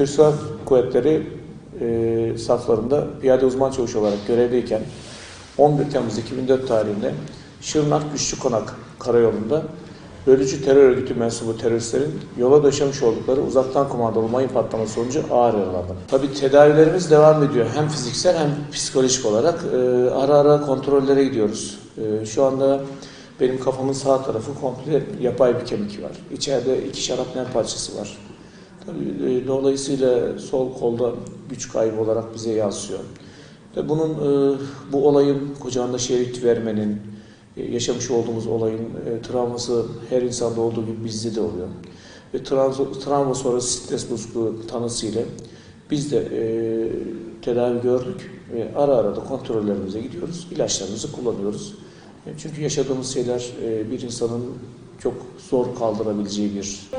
Türk Silahlı Kuvvetleri e, saflarında piyade uzman çavuş olarak görevdeyken 11 Temmuz 2004 tarihinde Şırnak Güçlü Konak Karayolu'nda bölücü terör örgütü mensubu teröristlerin yola döşemiş oldukları uzaktan kumandalı mayın patlaması sonucu ağır yaralandım. Tabii tedavilerimiz devam ediyor. Hem fiziksel hem psikolojik olarak. E, ara ara kontrollere gidiyoruz. E, şu anda benim kafamın sağ tarafı komple yapay bir kemik var. İçeride iki şarapnel parçası var. E, dolayısıyla sol kolda güç kaybı olarak bize yansıyor. Ve bunun e, bu olayın kucağında şerit vermenin, e, yaşamış olduğumuz olayın travması her insanda olduğu gibi bizde de oluyor. Ve travma, sonrası stres bozukluğu tanısıyla biz de tedavi gördük ve ara ara da kontrollerimize gidiyoruz. ilaçlarımızı kullanıyoruz. Çünkü yaşadığımız şeyler bir insanın çok zor kaldırabileceği bir